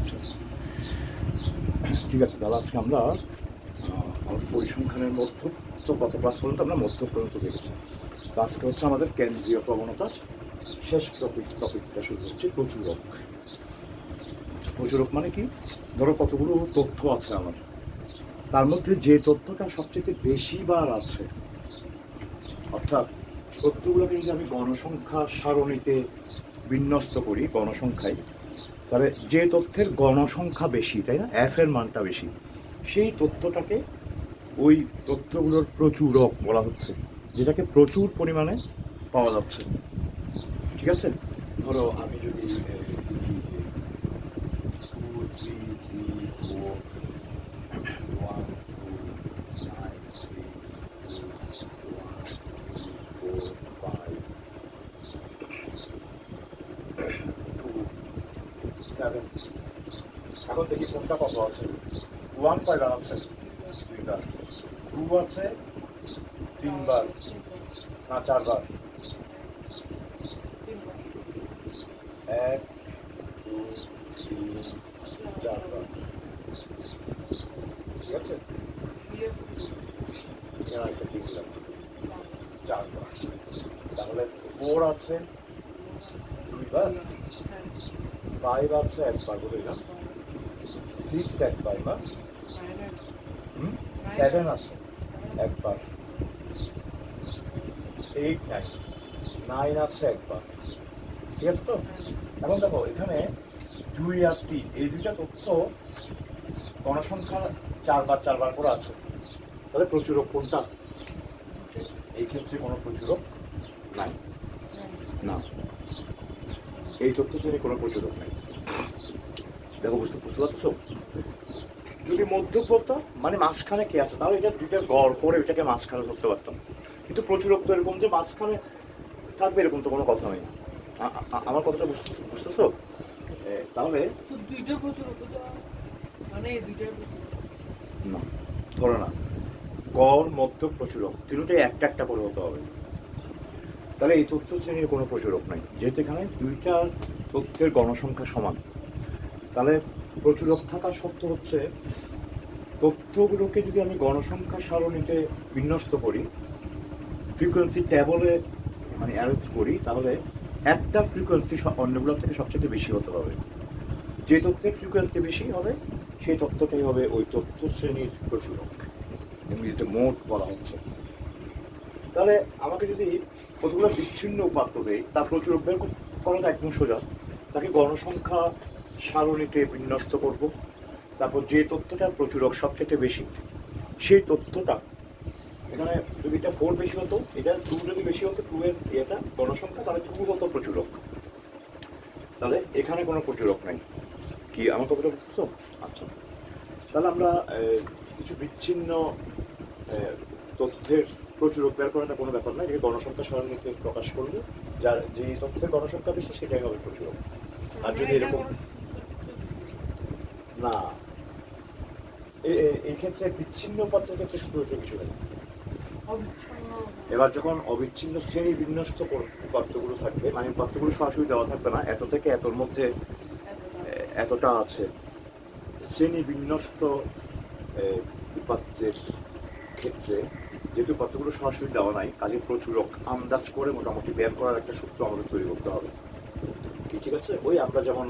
আচ্ছা ঠিক আছে, তাহলে আজকে আমরা আমাদের পরিসংখ্যানের মধ্য তো গত ক্লাস পর্যন্ত আমরা মধ্য পর্যন্ত দেখেছি। তো আজকে হচ্ছে আমাদের কেন্দ্রীয় প্রবণতার শেষ টপিক টপিকটা শুরু হচ্ছে প্রচুরক প্রচুরক মানে কি? ধরো কতগুলো তথ্য আছে আমার। তার মধ্যে যে তথ্যটা সবচেয়ে বেশি বার আছে, অর্থাৎ তথ্যগুলোকে যদি আমি গণসংখ্যা সারণীতে বিন্যস্ত করি, গণসংখ্যায় তাহলে যে তথ্যের গণসংখ্যা বেশি, তাই না? এর মানটা বেশি। সেই তথ্যটাকে ওই তথ্যগুলোর প্রচুরক বলা হচ্ছে, যেটাকে প্রচুর পরিমাণে পাওয়া যাচ্ছে। ঠিক আছে? ধরো আমি যদি এ, লিখি যে two three three four one two nine six one three four five two seven এখন দেখি কোনটা কত আছে? ওয়ান কয়বার আছে। দুইবার টু আছে। তিনবার। না, চারবার। এক দুই তিন, চারবার। ঠিক আছে? একটা ঠিক চারবার। তাহলে ফোর আছে। দুইবার। ফাইভ আছে, একবার বলে দিলাম। সিক্স একবার না হুম? সেভেন আছে। একবার। এইট নাইন নাইন আছে একবার। ঠিক আছে তো? এখন দেখো, এখানে দুই আর তিন, এই দুইটা তথ্য গণসংখ্যা চারবার চারবার করে আছে। তাহলে প্রচুরক কোনটা? এই ক্ষেত্রে কোনো প্রচুরক নাই। না। এই তথ্য শ্রেণি কোনো প্রচুরক নাই। দেখো বুঝতে বুঝতে পারছ? যদি মধ্যপথটা মানে মাঝখানে কে আছে? তাহলে এটা দুইটা গড় করে ওইটাকে মাঝখানে ধরতে পারতাম। কিন্তু প্রচুরক তো এরকম যে মাঝখানে থাকবে এরকম তো কোনো কথা নেই। আমার কথাটা বুঝতে বুঝতেছো? তাহলে দুইটা মানে দুইটা না ধরো না। গড় মধ্য প্রচুরক তিনটাই একটা একটা করে হতে হবে। তাহলে এই তথ্য শ্রেণির কোনো প্রচুরক নাই। যেহেতু এখানে দুইটা তথ্যের গণসংখ্যা সমান। তাহলে প্রচুরক থাকা সত্য হচ্ছে, তথ্যগুলোকে যদি আমি গণসংখ্যা সারণীতে বিন্যস্ত করি ফ্রিকোয়েন্সি ট্যাবলে মানে অ্যারেঞ্জ করি, তাহলে একটা ফ্রিকোয়েন্সি অন্যগুলোর থেকে সবচেয়ে বেশি হতে হবে। যে তথ্যের ফ্রিকোয়েন্সি বেশি হবে, সেই তথ্যটাই হবে ওই তথ্য শ্রেণির প্রচুরক ইংরেজিতে মোট বলা হচ্ছে। তাহলে আমাকে যদি কতগুলো বিচ্ছিন্ন উপাত্ত দেয়, তার প্রচুরক বের কর- করাটা একদম সোজা। তাকে গণসংখ্যা সারণীতে বিন্যস্ত করব। তারপর যে তথ্যটা প্রচুরক সবচেয়ে বেশি, সেই তথ্যটা এখানে যদি এটা ফোর বেশি হতো, এটা টু যদি বেশি হতো টু এর এটা গণসংখ্যা তাহলে টু হতো প্রচুরক। তাহলে এখানে কোনো প্রচুরক নাই। কি, আমার কথাটা বুঝতেছো? আচ্ছা। তাহলে আমরা কিছু বিচ্ছিন্ন তথ্যের প্রচুরক বের করাটা কোনো ব্যাপার নয় এটাকে গণসংখ্যা সারণীতে প্রকাশ করবে। যার যে তথ্যের গণসংখ্যা বেশি, সেটাই হবে প্রচুরক। আর যদি এরকম না। এই ক্ষেত্রে বিচ্ছিন্ন উপাত্তের ক্ষেত্রে সুপ্রযোজ্য কিছু নেই। এবার যখন অবিচ্ছিন্ন শ্রেণি বিন্যস্ত উপাত্তগুলো থাকবে মানে উপাত্তগুলো সরাসরি দেওয়া থাকবে না এত থেকে এতর মধ্যে এতটা আছে। শ্রেণি বিন্যস্ত উপাত্তের ক্ষেত্রে যেহেতু উপাত্তগুলো সরাসরি দেওয়া নাই কাজে প্রচুরক আন্দাজ করে মোটামুটি বের করার একটা সূত্র আমাদের তৈরি করতে হবে। কি ঠিক আছে? ওই আমরা যেমন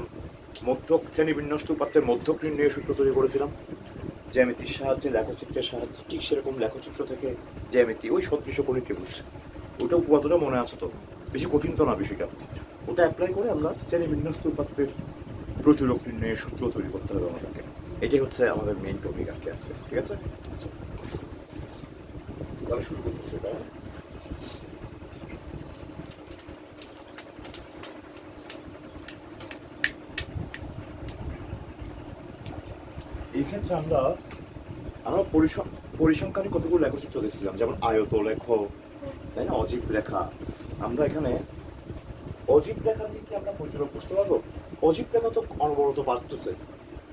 মধ্যক শ্রেণি বিন্যস্ত উপাত্তের মধ্যক নির্ণয় সূত্র তৈরি করেছিলাম। জ্যামিতির সাহায্যে লেখচিত্রের সাহায্যে ঠিক সেরকম লেখচিত্র থেকে জ্যামিতি ওই সদৃশ করি ত্রিভুজ ওটা উপপাদ্যটা মনে আছে তো, বেশি কঠিন তো না বিষয়টা। ওটা অ্যাপ্লাই করে আমরা শ্রেণি বিন্যস্ত উপাত্তের প্রচুরক নির্ণয়ের সূত্র তৈরি করতে হবে আমাদেরকে। এটাই হচ্ছে আমাদের মেইন টপিক আর কি আজকে, ঠিক আছে? আচ্ছা। তাহলে শুরু করতেছি এই ক্ষেত্রে আমরা আমরা পরিসং পরিসংখ্যানে কতগুলো লেখচিত্র দেখছিলাম যেমন আয়ত লেখ তাই না? অজীব লেখা। আমরা এখানে অজীব লেখা দিয়ে কি আমরা প্রচুর বুঝতে পারব? অজীব লেখা তো অনবরত বাড়তেছে।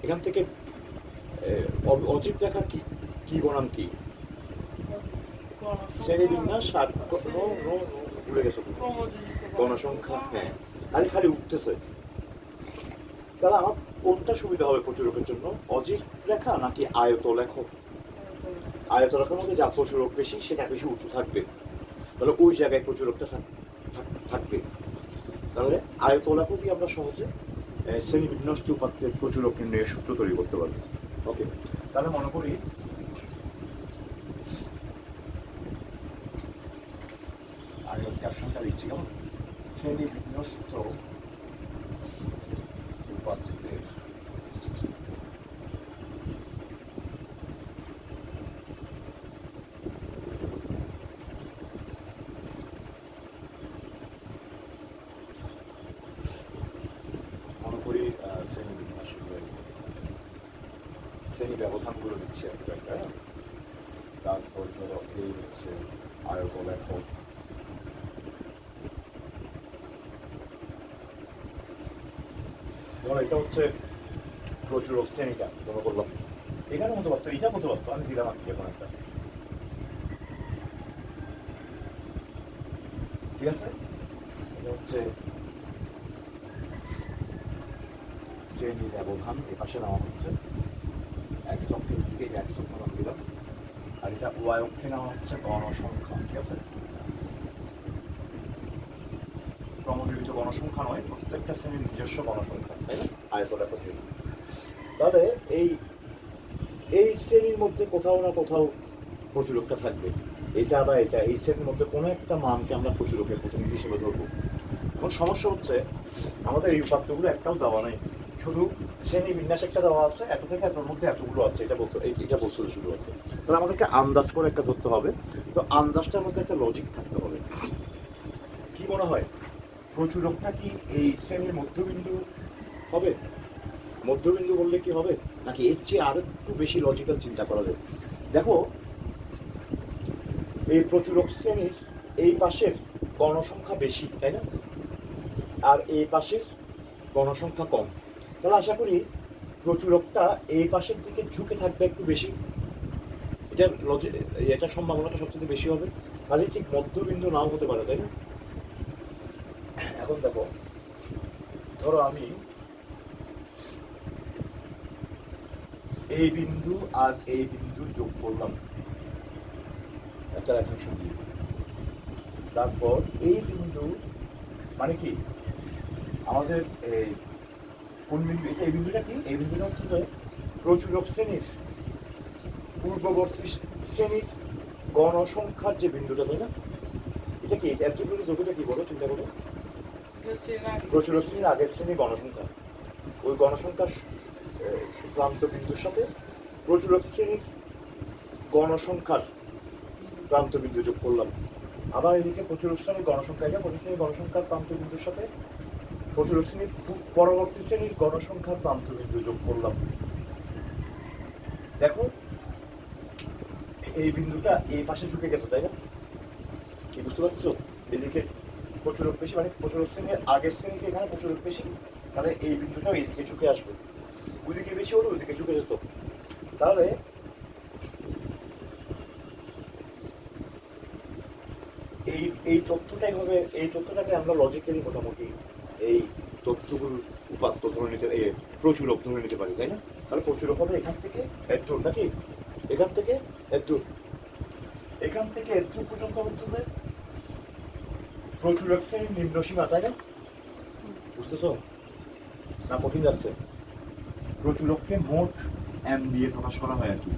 এখান থেকে অজীব লেখা কি কি বনাম কি? শ্রেণি বিন্যাস আর ভুলে গেছো গণসংখ্যা হ্যাঁ। খালি খালি উঠতেছে। তাহলে আমার কোনটা সুবিধা হবে প্রচুরকের জন্য? অজিত লেখা নাকি আয়ত লেখো আয়ত লেখার মধ্যে যা প্রচুরক বেশি সেটা বেশি উঁচু থাকবে। তাহলে ওই জায়গায় প্রচুরকটা থাক- থাক- থাকবে। তাহলে আয়ত লেখো দিয়ে আমরা সহজে আহ, শ্রেণি বিন্যস্ত উপাত্তের প্রচুরক নির্ণয়ের সূত্র তৈরি করতে পারব। ওকে তাহলে মনে করি আগে ক্যাপশনটা দিচ্ছি কেমন? শ্রেণি বিন্যস্ত উপাত্তের মনে করি আহ, শ্রেণি বিন্যাস শ্রেণি ব্যবধানগুলো দিচ্ছি আর কি? তারপর ধরো এই হচ্ছে আয়ত লেখক ধরো এটা হচ্ছে প্রচুর শ্রেণীটা মনে করলাম এখানে হতে পারতো এটা হতে পারতো আমি দিলাম আর কি এখন একটা। ঠিক আছে? এটা হচ্ছে শ্রেণি ব্যবধান, এ পাশে নেওয়া হচ্ছে। অক্ষের থেকে এটা এক অক্ষ নাম দিলাম আর এটা ওয়াই অক্ষে নেওয়া হচ্ছে গণসংখ্যা ঠিক আছে ক্রমজীবিত গণসংখ্যা নয় প্রত্যেকটা শ্রেণির নিজস্ব গণসংখ্যা তাই না আয়তটা প্রতি তাহলে এই এই শ্রেণির মধ্যে কোথাও না কোথাও প্রচুরকটা থাকবে এটা বা এটা এই শ্রেণির মধ্যে কোনো একটা মানকে আমরা প্রচুরকের প্রতিনিধি হিসেবে ধরবো এখন সমস্যা হচ্ছে আমাদের এই উপাত্তগুলো একটাও দেওয়া নেই। শুধু শ্রেণি বিন্যাস একটা দেওয়া আছে, এত থেকে এতর মধ্যে এতগুলো আছে, এটা বলতে এটা বলছিল শুরু আছে তাহলে আমাদেরকে আন্দাজ করে একটা ধরতে হবে। তো আন্দাজটার মধ্যে একটা লজিক থাকতে হবে। কি মনে হয়? প্রচুরকটা কি এই শ্রেণির মধ্যবিন্দু হবে? মধ্যবিন্দু বললে কি হবে? নাকি এর চেয়ে আরও একটু বেশি লজিক্যাল চিন্তা করা যায়? দেখো, এই প্রচুরক শ্রেণির এই পাশের গণসংখ্যা বেশি, তাই না? আর এই পাশের গণসংখ্যা কম। তাহলে আশা করি প্রচুরকটা এই পাশের দিকে ঝুঁকে থাকবে একটু বেশি। এটার লজি এটার সম্ভাবনাটা সবচেয়ে বেশি হবে। কাজে ঠিক মধ্যবিন্দু নাও হতে পারে, তাই না? এখন দেখো, ধরো আমি এই বিন্দু আর এই বিন্দু যোগ করলাম। একটা রেখাংশ দিয়ে। তারপর এই বিন্দু মানে কি? আমাদের এই কোন বিন্দু? এটা এই বিন্দুটা কি? এই বিন্দুটা হচ্ছে যে প্রচুরক শ্রেণির, পূর্ববর্তী শ্রেণির গণসংখ্যার যে বিন্দুটা, তাই না? এটা কি? এতটুকু যোগটা কি বলো, চিন্তা করো। প্রচুরক শ্রেণির আগের শ্রেণির গণসংখ্যা। ওই গণসংখ্যার প্রান্ত বিন্দুর সাথে প্রচুরক শ্রেণির গণসংখ্যার প্রান্ত বিন্দু যোগ করলাম। আবার এদিকে প্রচুর শ্রেণির গণসংখ্যা, এটা প্রচুর শ্রেণির গণসংখ্যার প্রান্ত বিন্দুর সাথে প্রচুর শ্রেণির পরবর্তী শ্রেণির গণসংখ্যার প্রান্ত বিন্দু যোগ করলাম। দেখো, এই বিন্দুটা এই পাশে ঝুঁকে গেছে, তাই না? কি, বুঝতে পারছ? এদিকে প্রচুরক বেশি মানে প্রচুরক শ্রেণির আগের শ্রেণীতে এখানে প্রচুরক বেশি, তাহলে এই বিন্দুটাও এইদিকে ঝুঁকে আসবে। ওইদিকে বেশি হলে, ওইদিকে ঝুঁকে যেত। তাহলে এই এই তথ্যটাই হবে এই তথ্যটাকে আমরা লজিক্যালি মোটামুটি এই তথ্যগুলো উপাত্ত ধরে নিতে প্রচুরক ধরে নিতে পারি, তাই না? তাহলে প্রচুরক হবে এখান থেকে এর দূর নাকি? এখান থেকে এর দূর এখান থেকে এর দূর পর্যন্ত হচ্ছে যে প্রচুরক শ্রেণির নিম্ন সীমা, তাই না? বুঝতেছো? না, কঠিন যাচ্ছে প্রচুরককে মোট এম দিয়ে প্রকাশ করা হয় আর কি।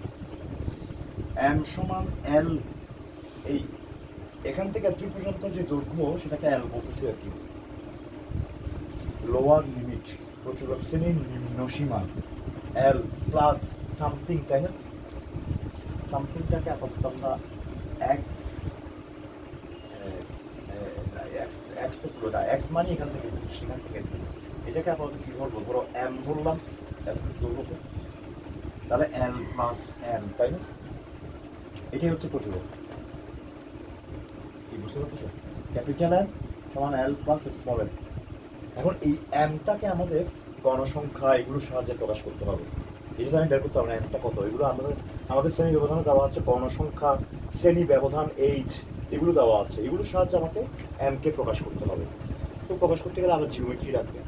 এম সমান এল এই এখান থেকে দুই পর্যন্ত যে দৈর্ঘ্য, সেটাকে এল বলতেছি আর কি। লোয়ার লিমিট প্রচুরক শ্রেণির নিম্ন সীমা এল প্লাস সামথিং তাই না? সামথিংটাকে আপাতত আমরা এক্স এক্স এক্স তো পুরোটা এক্স মানে এখান থেকে সেখান থেকে এটাকে আপাতত কি ধরবো ধরো এম ধরলাম এতটুকু দৈর্ঘ্য তাহলে এল প্লাস এম তাই না? এটাই হচ্ছে প্রচুরক কি, বুঝতে পারছ ক্যাপিটাল এম সমান এল প্লাস স্মল এম এখন এই এমটাকে আমাদের গণসংখ্যা এগুলোর সাহায্যে প্রকাশ করতে হবে। এটা তো আমি বের করতে হবে না এমটা কত? এগুলো আমাদের আমাদের শ্রেণি ব্যবধানে দেওয়া আছে, গণসংখ্যা, শ্রেণি ব্যবধান এইচ এগুলো দেওয়া আছে। এগুলোর সাহায্যে আমাকে এমকে প্রকাশ করতে হবে। তো প্রকাশ করতে গেলে আমরা জিওমেট্রি রাখবে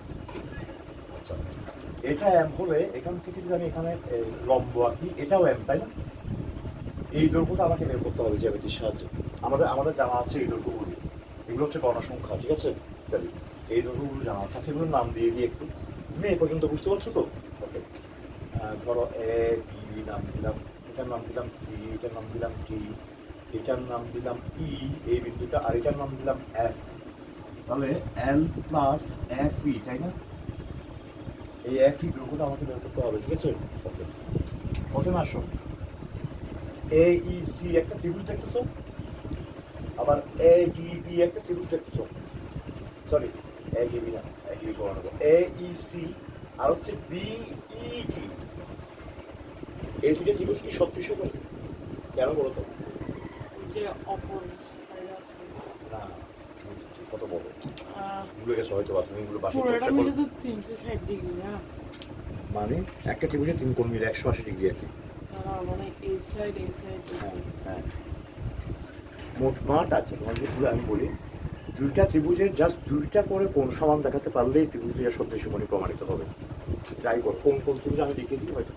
আচ্ছা এটা এম হলে এখান থেকে যদি আমি এখানে লম্ব আঁকি, এটাও এম তাই না? এই দৈর্ঘ্যটা আমাকে বের করতে হবে জ্যামিতির সাহায্যে। আমাদের আমাদের জানা আছে এই দৈর্ঘ্যগুলি। এগুলো হচ্ছে গণসংখ্যা, ঠিক আছে? ইত্যাদি। এই দৈর্ঘ্যগুলো জানা আছে এগুলোর নাম দিয়ে দিই একটু। তুমি এই পর্যন্ত বুঝতে পারছ তো? ওকে ধরো এ, বি, নাম দিলাম, এটার নাম দিলাম সি, এটার নাম দিলাম ডি, এটার নাম দিলাম ই, এই বিন্দুটা, আর এটার নাম দিলাম এফ। তাহলে এল প্লাস এফ ই, তাই না? এই এফ ই দৈর্ঘ্যটা আমাকে বের করতে হবে, ঠিক আছে? ওকে প্রথমে আসো। এ, ই, সি একটা ত্রিভুজ দেখতেছো? আবার এ, ডি, বি একটা ত্রিভুজ দেখতেছো? সরি না এ সি আর হচ্ছে ই এই দুটো ত্রিভুজ কি সদৃশ করে কেন বলো তো? না কত বলো। ভুলে গেছো হয়তো বা তুমি এগুলো বাসায় চর্চা করো। তো তিনশো ষাট ডিগ্রি না? মানে একটা ত্রিভুজে তিন কোণ মিলে একশো আশি ডিগ্রি আর কি। মানে এই সাইড এই সাইড হ্যাঁ হ্যাঁ। মোট মাঠ আছে তোমার যদি আমি বলি দুইটা ত্রিভুজের জাস্ট দুইটা করে কোন সমান দেখাতে পারলেই ত্রিভুজ দুইটা সদৃশ্য কোণে প্রমাণিত হবে। যাই হোক কোন কোন ত্রিভুজ আমি লিখে দিই হয়তো?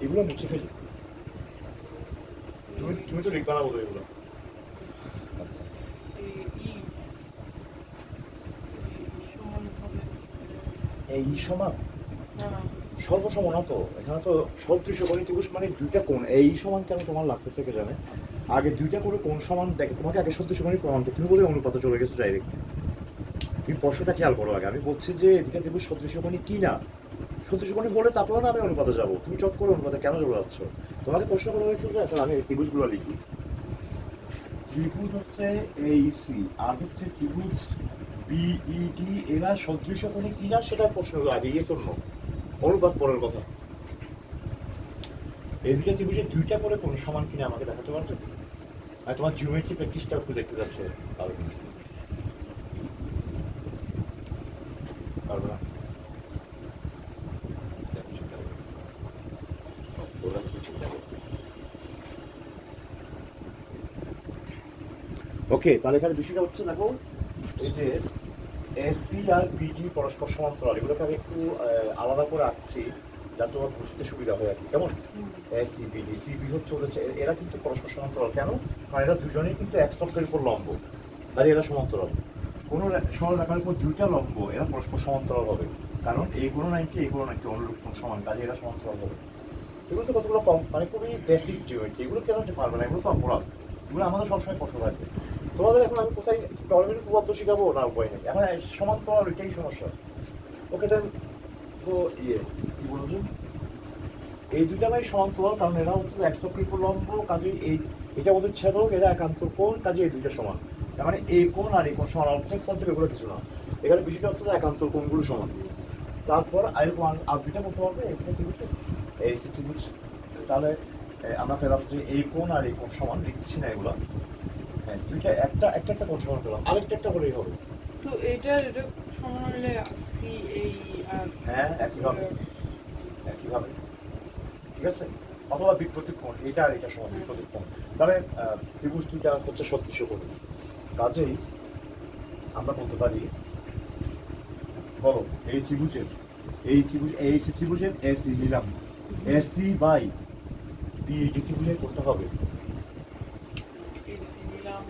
এগুলো মুছে ফেলি। তুমি তুমি তো লিখবা না বোধ এগুলো। আচ্ছা। এই সমান হবে হচ্ছে- এই সমান না না সর্বসমান তো? এখানে তো সদৃশ্য কোণে ত্রিভুজ মানে দুইটা কোণ। এই সমান কেন তোমার লাগতেছে কে জানে? আগে দুইটা করে কোন সমান দেখে, তোমাকে আগে সত্যি সমানই প্রমাণ তুমি বলে অনুপাতে চলে গেছো ডাইরেক্ট তুমি প্রশ্নটা খেয়াল করো আগে। আমি বলছি যে এদিকে ত্রিভুজ সদৃশ্য কোণী কি না? সদৃশ্য কোণী বলে তারপরে না আমি অনুপাতে যাব। তুমি চট করে অনুপাতে কেন চলে যাচ্ছ? তোমাকে প্রশ্ন করা হয়েছে যে আচ্ছা আমি এই ত্রিভুজগুলো লিখি। ত্রিভুজ হচ্ছে এই সি আর হচ্ছে ত্রিভুজ বিইডি এরা সদৃশ্য কোণী কি না সেটা প্রশ্ন আগে ইয়ে শূন্য অনুপাত পরের কথা। এদিকে ত্রিভুজের দুইটা করে কোন সমান কিনা আমাকে দেখাতে পারবে? আর তোমার জিওমেট্রি প্র্যাকটিসটা একটু দেখতে যাচ্ছে, পারবে না? ওকে, তাহলে এখানে বিষয়টা হচ্ছে, দেখো, এই যে এসসি আর বিডি পরস্পর সমান্তরাল এগুলোকে আমি একটু আলাদা করে রাখছি যাতে তোমার বুঝতে সুবিধা হয় আর কি। কেমন? হুম। এসিবিডি সিবি হচ্ছে ওদের হচ্ছে- এরা কিন্তু পরস্পর সমান্তরাল। কেন? কারণ এরা দুজনেই কিন্তু এক স্তম্ভের উপর লম্ব তাই এরা সমান্তরাল। কোনো রে- সরল রেখার উপর দুইটা লম্ব এরা পরস্পর সমান্তরাল হবে। কারণ এই কোনো নাইনটি এই কোনো নাইনটি অনুরূপ সমান কাজে এরা সমান্তরাল হবে। এগুলো তো কতগুলো কম মানে খুবই বেসিক জিওমেট্রি এগুলো কেন হতে পারবে না? এগুলো তো অপরাধ। এগুলো আমাদের সবসময় কষ্ট থাকবে। তোমাদের এখন আমি কোথায় টর্মিনাল উপপাদ্য শিখাবো? না, উপায় নেই। এখন সমান্তরাল এটাই সমস্যা। ওকে দেন তো ইয়ে কি বলছো? এই দুইটা ভাই সমান্তরাল কারণ এরা হচ্ছে এক চক্রিক লম্ব কাজে এই এটা ওদের ছেদক, এরা একান্ত কোণ কাজে এই দুইটা সমান। তার মানে এই কোণ আর এই কোণ সমান। অর্ধেক কোণ থেকে এগুলো কিছু না। এখানে বিষয়টা হচ্ছে একান্ত কোণগুলো সমান। তারপর এরকম আর- দুইটা বলতে পারবে? এইটা ত্রিভুজ? এই যে ত্রিভুজ, তাহলে আমরা পেলাম যে এই কোণ আর এই কোণ সমান। লিখছি না এগুলো। হ্যাঁ দুইটা একটা একটা একটা সমান পেলাম আরেকটা একটা হলেই হবে। তো এটা এটা সমান হলে সি এই আর হ্যাঁ একইভাবে একইভাবে। ঠিক আছে? অথবা কোণ এটা আর এটা সমান বিপ্রতীক কোণ তাহলে ত্রিভুজ দুইটা হচ্ছে সদৃশ্য কোণ। কাজেই আমরা বলতে পারি বলো এই ত্রিভুজের এই ত্রিভুজ এই ত্রিভুজের এসি নিলাম। এসি বাই বিডি ত্রিভুজের করতে হবে এই সি নিলাম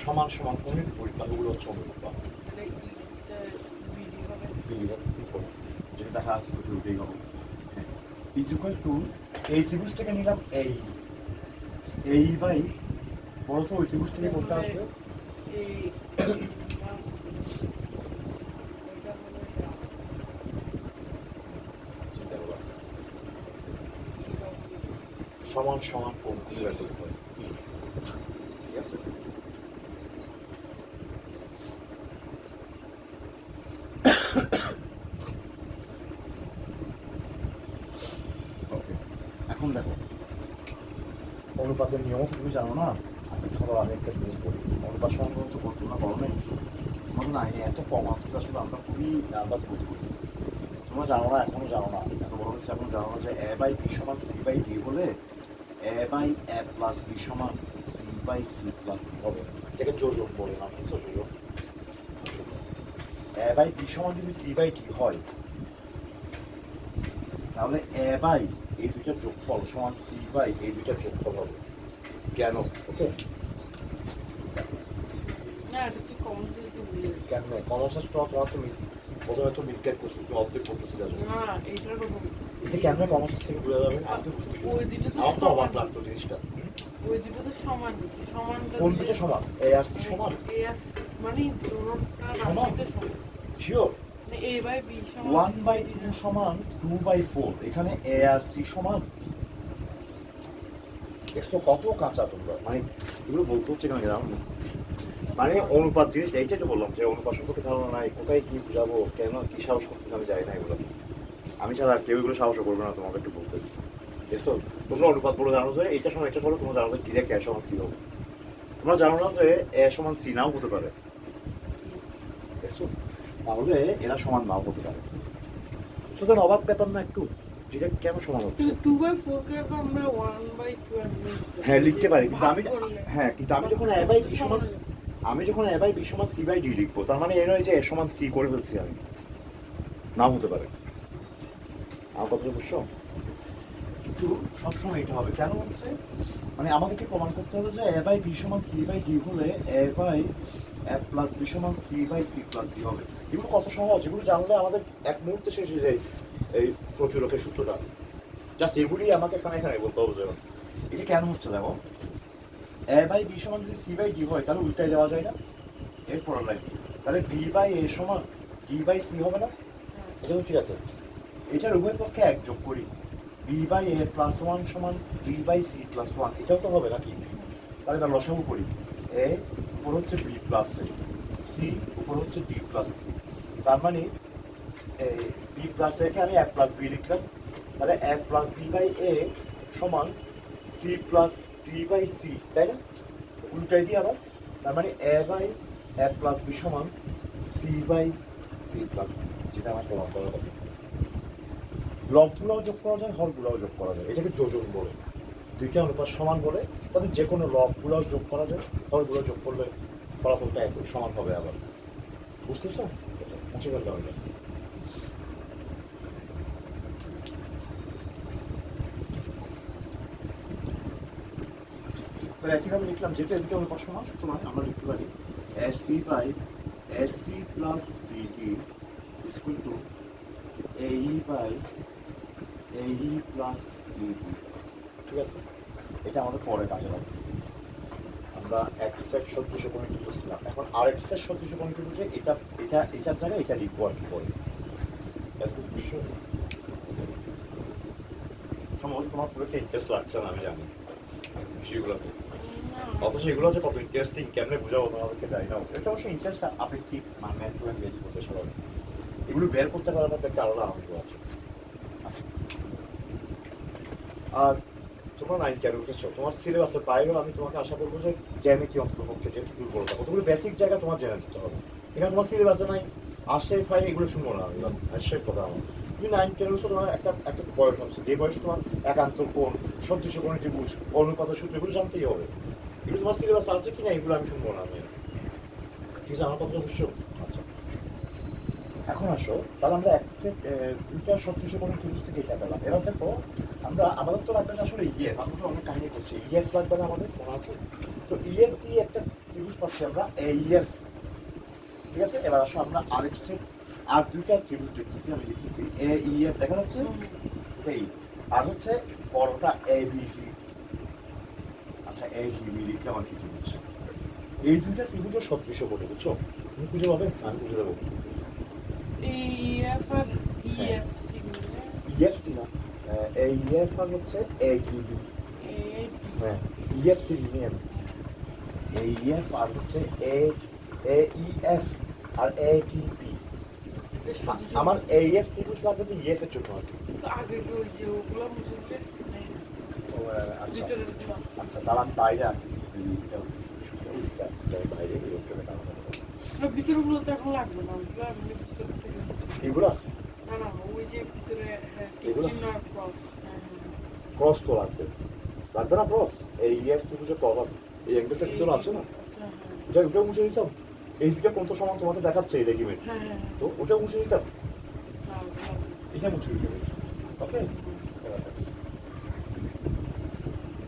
সমান সমান বিডি হবে? সিম্পল যেটা দেখা আছে দুটো হবে। ইজ ইকুয়াল টু এই ত্রিভুজ থেকে নিলাম এই এই বাই বড় তো ওই ত্রিভুজ থেকে করতে আসবে? এই নিলাম এটা হলো ইয়া, চিন্তা করো আস্তে আস্তে। এটা হলো সমান সমান কোণ খুঁজে বের করতে হবে ই। ঠিক আছে ওকে এখন দেখো? অনুপাতের নিয়ম তুমি জানো না? আচ্ছা ধরো আমি একটা জিনিস বলি। অনুপাত সংগ্রহ তো করতো না আমাদের আইনে এত কম আছে আসলে আমরা খুবই নার্ভাস বোধ করি। তোমরা জানো না, এখনও জানো না। এত বড় হচ্ছে এখন জানো না যে এ বাই বি সমান সি বাই ডি হলে A by A plus B সমান C by C plus D হবে। এটাকে যোজন বলে না শুনছো? যোজন এ বাই বি সমান যদি সি ডি হয়, তাহলে এ বাই এই দুইটা যোগফল সমান সি বাই এই দুইটা যোগফল হবে। কেন? ওকে কমন সেন্স তোমার তো মিস প্রথমে তো মিসগাইড করছ তুমি অবজেক্ট করতেছিলে না এইটার কথা বলতেছি। এটা কেমনে কমন সেন্স থেকে যাবে? আমি তো বুঝতেছি আমার অবাক। লাগতো জিনিসটা। ওই দুটো তো সমান। সমান কোন দুটো সমান? এ আর সমান? এ আর মানে সমান? রাশিতে সমান। শিওর ওয়ান বাই টু সমান টু বাই ফোর এখানে এ আর সি সমান। দেখছ কত কাঁচা তোমরা। মানে এগুলো বলতে হচ্ছে কেন জানো মানে অনুপাত জিনিস এইটাই তো বললাম যে অনুপাত সম্পর্কে ধারণা নাই কোথায় কি বুঝাবো কেন কি সাহস করতে আমি জানি না এগুলো। আমি ছাড়া আর কেউ এগুলো সাহস করবে না তোমাকে একটু বলতে। দেখছ? তোমরা অনুপাত বলে জানো যে এইটা সমান এটা বলো তোমরা জানো যে ডিরেক্ট এ সমান সি হবে। তোমরা জানো না যে এ সমান সি নাও হতে পারে। দেখছ? তাহলে এরা সমান নাও হতে পারে। সুতরাং অবাক ব্যাপার না একটু ডিরেক্ট কেন সমান হচ্ছে? টু হ্যাঁ লিখতে পারি কিন্তু আমি হ্যাঁ কিন্তু আমি যখন এ বাই বি সমান আমি যখন এ বাই বি সমান সি বাই ডি লিখব তার মানে এ নয় যে এ সমান সি করে ফেলছি আমি। নাও হতে পারে। আমার কথা বুঝছ কিন্তু সবসময় এটা হবে। কেন হচ্ছে? মানে আমাদেরকে প্রমাণ করতে হবে যে এ বাই বি সমান সি বাই ডি হলে A by A plus B সমান C by C plus D হবে। এগুলো কত সহজ? এগুলো জানলে আমাদের এক মুহূর্তে শেষ হয়ে যায় এই প্রচুরকের সূত্রটা। জাস্ট এগুলি আমাকে এখানে এখানে বলতে হবে যেমন এটা কেন হচ্ছে দেখো? এ বাই বি সমান যদি সি বাই ডি হয় তাহলে উল্টায় দেওয়া যায় না? এর পরের লাইন তাহলে বি বাই এ সমান ডি বাই সি হবে না? এটা তো ঠিক আছে। এটার উভয় পক্ষে এক যোগ করি। B by A plus one সমান B by C plus one এটাও তো হবে নাকি? তাহলে এবার লসাগু করি। এ উপর হচ্ছে বি প্লাস এ সি উপর হচ্ছে ডি প্লাস সি তার মানে বি প্লাস একে আমি এক প্লাস বি লিখলাম। তাহলে এক প্লাস বি বাই এ সমান C plus D by C তাই না? উল্টাই দিই আবার। তার মানে A by A plus B সমান সি বাই সি প্লাস যেটা আমার প্রমাণ করার কথা। লবগুলোও যোগ করা যায়, হরগুলোও যোগ করা যায়। এটাকে যোজন বলে। দুইটা অনুপাত সমান বলে তাদের যে কোনো লবগুলোও যোগ করা যায়, হরগুলো যোগ করলে ফলাফলটা এক সমান হবে আবার। বুঝতেছ? এটা মুছে ফেলতে হবে। তো একইভাবে লিখলাম যেটা এদিকে অনুপাত সমান, সুতরাং আমরা লিখতে পারি S C by S C plus BD equal to এই বাই এই প্লাস বিডি ঠিক আছে? এটা আমাদের পরে কাজে লাগবে। আমরা এক্সের সদৃশ কমিটি বুঝছিলাম এখন আর এক্সের সদৃশ কমিটি বুঝে এটা এটা, এটার জায়গায় এটা লিখব আর কি পরে। এতটুকু বুঝছ সম্ভবত তোমার পুরো ইন্টারেস্ট লাগছে না, আমি জানি। বিষয়গুলোতে। অথচ এগুলো যে কত ইন্টারেস্টিং কেমনে বোঝাবো তোমাদেরকে জানি না। এটা অবশ্যই ইন্টারেস্ট আপেক্ষিক মানে ম্যান টু বের করতে সবাই। এগুলো বের করতে পারার মধ্যে একটা আলাদা আনন্দ আছে। আর তোমরা নাইন কেন উঠেছো? তোমার সিলেবাসের বাইরেও আমি তোমাকে আশা করব যে জ্যামিতি অন্তত পক্ষে যেহেতু দুর্বলতা কতগুলো বেসিক জায়গা তোমার জেনে দিতে হবে। এখানে তোমার সিলেবাসে নাই। আসে ফাই এগুলো শুনব না। আমি হাস্যের কথা আমার। তুমি নাইন টেন উঠছো তোমার একটা একটা বয়স আছে। যে বয়সে তোমার একান্ত কোন সদৃশ্য কোন ত্রিভুজ অনুপাত সূত্র, এগুলো জানতেই হবে। এগুলো তোমার সিলেবাস আছে কি না এগুলো আমি শুনব না, আমি। ঠিক আছে, আমার কথা বুঝছ? আচ্ছা। এখন আসো। তাহলে আমরা এক দুইটা সদৃশ্য কোন ত্রিভুজ থেকে এটা পেলাম। এবার দেখো আমরা আমাদের তো লাগবে আসলে ইএফ আমরা তো অনেক কাহিনী করছি। ইএফ লাগবে না আমাদের মনে আছে? তো ইএফ দিয়ে একটা ত্রিভুজ পাচ্ছি আমরা এইএফ ঠিক আছে? এবার আসো আমরা আরেক সেট আর দুইটা ত্রিভুজ দেখতেছি আমি লিখতেছি এ ইএফ দেখা যাচ্ছে? এই আর হচ্ছে বড়টা এ বি ডি আচ্ছা এ হিবি লিখলাম আর কি ত্রিভুজ? এই দুইটা ত্রিভুজের সদৃশ্য কোটে বুঝছ? তুমি খুঁজে পাবে? আমি খুঁজে দেবো। ইএফ আর ইএফ সি মিলে ইএফ সি না এ ইএফ আর হচ্ছে এ কিবি হ্যাঁ ইএফ সি নিয়ে এ ইএফ আর হচ্ছে এ এ ইএফ আর এ কি পি আমার এই এফ ত্রিভুজ লাগবে ইএফ এর জন্য আর কি। আগে যে ওগুলো নেই। ও, আচ্ছা। আচ্ছা তাহলে আমি বাইরে আচ্ছা, বাইরে এই ভিতর থেকে। এগুলা? হ্যাঁ ক্রস হ্যাঁ হ্যাঁ ক্রস তো লাগবে। লাগবে না ক্রস? এই ইএফ ত্রিভুজের ক্রস আছে এই অ্যাঙ্গেলটা ভিতরে আছে না? আচ্ছা এটা ওটা মুছে দিতাম। এই দুটো কোন তো সমান তোমাকে দেখাচ্ছে এই হ্যাঁ। তো ওটা মুছে দিতাম। এটা মুছে দিতে ওকে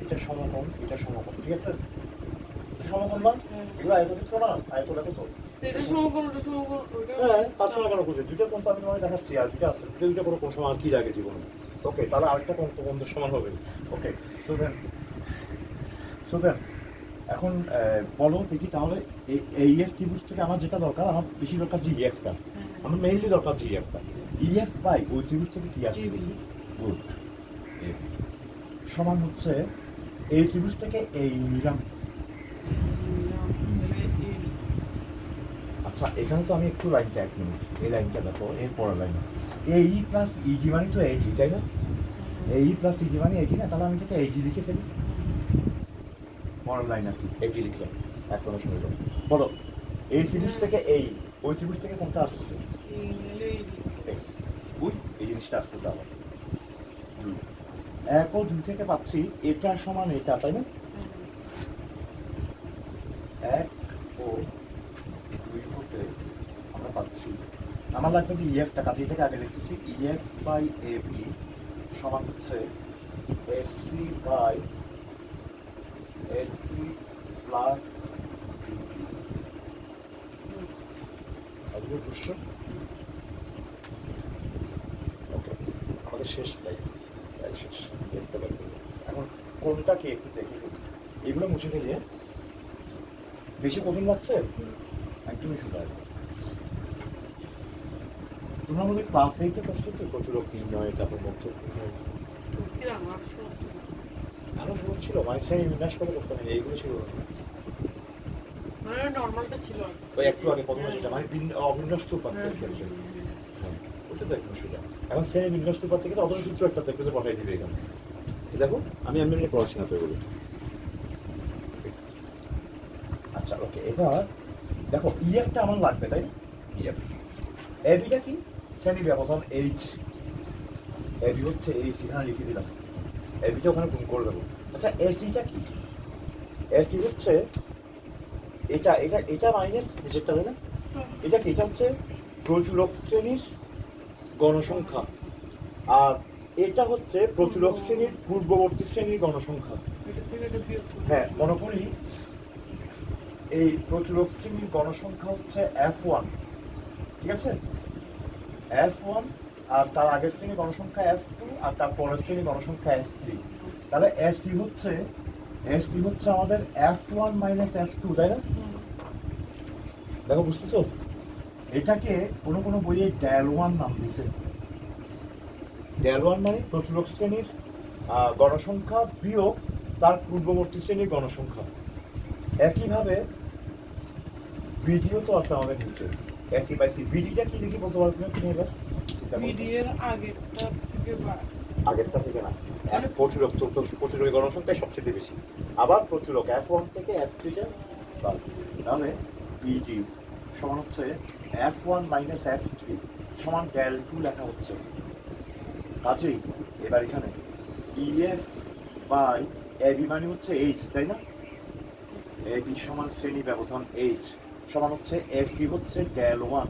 এটা সমকোণ এটা সমকোণ ঠিক আছে? সমকোণ না হ্যাঁ। এগুলো আয়তক্ষেত্র না? আয়ত দেখো তো। তো এটা সমকোণ, ওটা হ্যাঁ পাঁচশো টাকার বুঝে দুইটা কোণ তো আমি তোমাকে দেখাচ্ছি আর দুইটা আছে। দুটো দুইটা কোন সমান আর কি লাগে জীবনে? ওকে তাহলে আরেকটা কোণ তো সমান হবে। Okay so then so then এখন বলো দেখি তাহলে এই এফ ত্রিভুজ থেকে আমার যেটা দরকার আমার বেশি দরকার যে ইএফটা হ্যাঁ। আমার মেইনলি দরকার জি এফটা ইএফ বাই ওই ত্রিভুজ থেকে কি আসবে? গুড সমান হচ্ছে এই ত্রিভুজ থেকে এই নিলাম আচ্ছা এখানে তো আমি একটু লাইনটা এক মিনিট এই লাইনটা দেখো, এর পরের লাইন এই প্লাস ইডি মানে তো এইটি তাই না? এই প্লাস ইডি মানে এইটি না? তাহলে আমি এটাকে এইটি লিখে ফেলি। পরের লাইন আর কি এইটি লিখলাম এক কথা শুনে বলো, এই ত্রিভুজ থেকে এই ওই ত্রিভুজ থেকে কোনটা আসতেছে? ওই এই জিনিসটা আসতেছে আবার। দুই। এক ও দুই থেকে পাচ্ছি, এটা সমান এটা, তাই না এক ও দুই হতে আমরা পাচ্ছি আমার লাগবে যে ইএফটা কাজে থেকে আগে লিখতেছি ইএফ বাই এ বি সমান হচ্ছে এসসি বাই এসসি প্লাস বুঝছ ওকে আমাদের শেষ প্রায় শেষ। এরটা বের এখন কোনটা কি একটু দেখে এগুলো মুছে ফেলি হ্যাঁ? বেশি কঠিন লাগছে? একদমই শুধু তোমরা আমাদের ক্লাস এইটে প্রস্তুত তো প্রচুর নির্ণয় তারপর নির্ণয়। আরও সহজ ছিল। মানে শ্রেণি বিন্যাস করে করতে হয় এইগুলো ছিল। মানে নর্মালটা ছিল ওই একটু আগে প্রথমে যেটা মানে বিন- অবিন্যস্ত উপাত্তের হ্যাঁ, ক্ষেত্রে। হ্যাঁ, হ্যাঁ, ওটা তো একদম সোজা। এখন শ্রেণি বিন্যাস্ত উপাত্ত থেকে অত সূত্র একটা দেখবে যে পাঠাই দিবে এখানে। দেখো আমি এমনি এমনি পড়াচ্ছি না তো এগুলো। আচ্ছা ওকে এবার দেখো ইএফটা আমার লাগবে তাই ইএফ এবিটা কি? শ্রেণি ব্যবধান এইচ এবি হচ্ছে এইচ এখানে লিখে দিলাম। এবিটা ওখানে গুণ করে দেবো। আচ্ছা এসিটা কি? এসি হচ্ছে এটা এটা এটা মাইনাস নিচেরটা তাই না? এটা কি? এটা হচ্ছে প্রচুরক শ্রেণির গণসংখ্যা। আর এটা হচ্ছে প্রচুরক শ্রেণির পূর্ববর্তী শ্রেণির গণসংখ্যা। হ্যাঁ মনে করি এই প্রচুরক শ্রেণির গণসংখ্যা হচ্ছে এফ ওয়ান ঠিক আছে? এফ ওয়ান আর তার আগের শ্রেণির গণসংখ্যা এফ টু আর তার পরের শ্রেণির গণসংখ্যা এফ থ্রি তাহলে এসি হচ্ছে এসি হচ্ছে আমাদের F one minus F two তাই না? দেখো বুঝতেছো? এটাকে কোনো কোনো বইয়ে ড্যাল ওয়ান নাম দিছে ড্যাল ওয়ান মানে প্রচুরক শ্রেণির গণসংখ্যা বিয়োগ তার পূর্ববর্তী শ্রেণির গণসংখ্যা। একইভাবে বিডিও তো আছে আমাদের নিচে। এসি বাই সি বিডিটা কি দেখি বলতে পারবে না তুমি এবার করো। এর আগেরটা থেকে বা- আগেরটা থেকে না। এক প্রচুরক তো প্রচুরকের গণসংখ্যাই সবচেয়ে বেশি। আবার প্রচুরক এফ ওয়ান থেকে এফ থ্রিটা বাদ। তাহলে ইডি সমান হচ্ছে F one minus F three সমান ডেল টু লেখা হচ্ছে। কাজেই এবার এখানে ইএফ বাই এবি মানে হচ্ছে এইচ তাই না? এবি সমান শ্রেণি ব্যবধান এইচ সমান হচ্ছে এসি হচ্ছে ডেল ওয়ান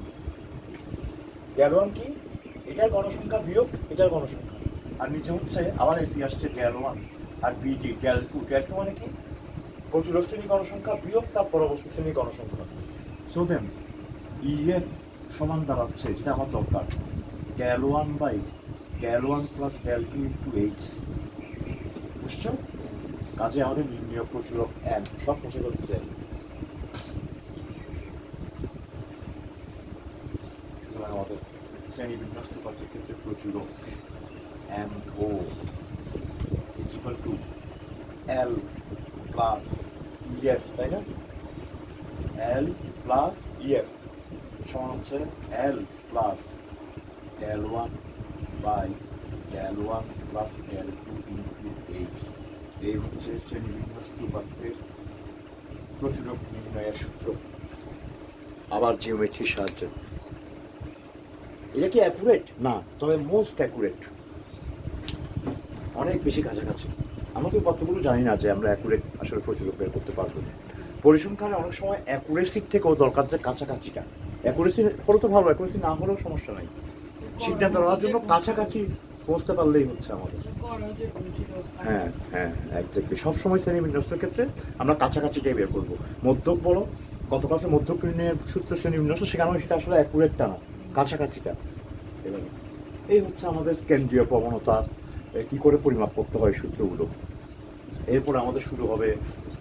ডেল ওয়ান কি? এটার গণসংখ্যা বিয়োগ, এটার গণসংখ্যা। আর নিচে হচ্ছে আবার এসি আসছে ডেল ওয়ান আর BD del two del two মানে কি? প্রচুর শ্রেণি গণসংখ্যা বিয়োগ, তার পরবর্তী শ্রেণি গণসংখ্যা। সো দেন ইএফ সমান দাঁড়াচ্ছে, যেটা আমার দরকার। Del one by del one plus del two into H বুঝছ? কাজে আমাদের নির্ণয় প্রচুরক এন সব মুছে ফেলছে সুতরাং আমাদের শ্রেণি বিন্যস্ত পাঠ্যের ক্ষেত্রে প্রচুরক M O is equal to L plus EF তাই না এল প্লাস ইএফ সমান হচ্ছে L plus del one by del one plus del two into H এই হচ্ছে শ্রেণি বিন্যস্ত প্রচুরক নির্ণয়ের সূত্র আবার জিওমেট্রির সাহায্যে। এটা কি অ্যাকুরেট না তবে মোস্ট অ্যাকুরেট অনেক বেশি কাছাকাছি। আমরা তো কতগুলো জানি না যে আমরা অ্যাকুরেট আসলে প্রচুর বের করতে পারব। পরিসংখ্যানে অনেক সময় অ্যাকুরেসির থেকেও দরকার যে কাছাকাছিটা। অ্যাকুরেসি হলে তো ভালো অ্যাকুরেসি না হলেও সমস্যা নাই। সিদ্ধান্ত নেওয়ার জন্য কাছাকাছি পৌঁছতে পারলেই হচ্ছে আমাদের। হ্যাঁ হ্যাঁ এক্স্যাক্টলি সবসময় শ্রেণি বিন্যস্তের ক্ষেত্রে আমরা কাছাকাছিটাই বের করব। মধ্যক বলো গত ক্লাসে মধ্যক নির্ণয়ের সূত্র শ্রেণি বিন্যস্ত সেখানেও সেটা আসলে অ্যাকুরেটটা না। কাছাকাছিটা এভাবে। এই হচ্ছে আমাদের কেন্দ্রীয় প্রবণতা কি করে পরিমাপ করতে হয় সূত্রগুলো। এরপর আমাদের শুরু হবে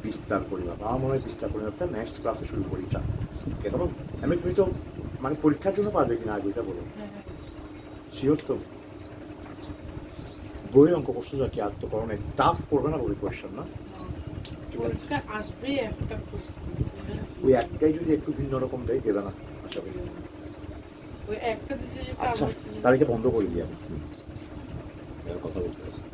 বিস্তার পরিমাপ। আমার মনে হয় বিস্তার পরিমাপটা নেক্সট ক্লাসে শুরু করি চা। কেন আমি তুমি তো মানে পরীক্ষার জন্য পারবে কিনা আগে এটা বলো হ্যাঁ হ্যাঁ। শিওর তো? বই অঙ্ক প্রশ্ন কি আর তো করো টাফ করবে না? বই কোয়েশ্চেন না ওই একটাই যদি একটু ভিন্ন রকম দেয় দেবে না আশা করি। যে আচ্ছা তাদেরকে বন্ধ করে দিই আমি কথা বলতে।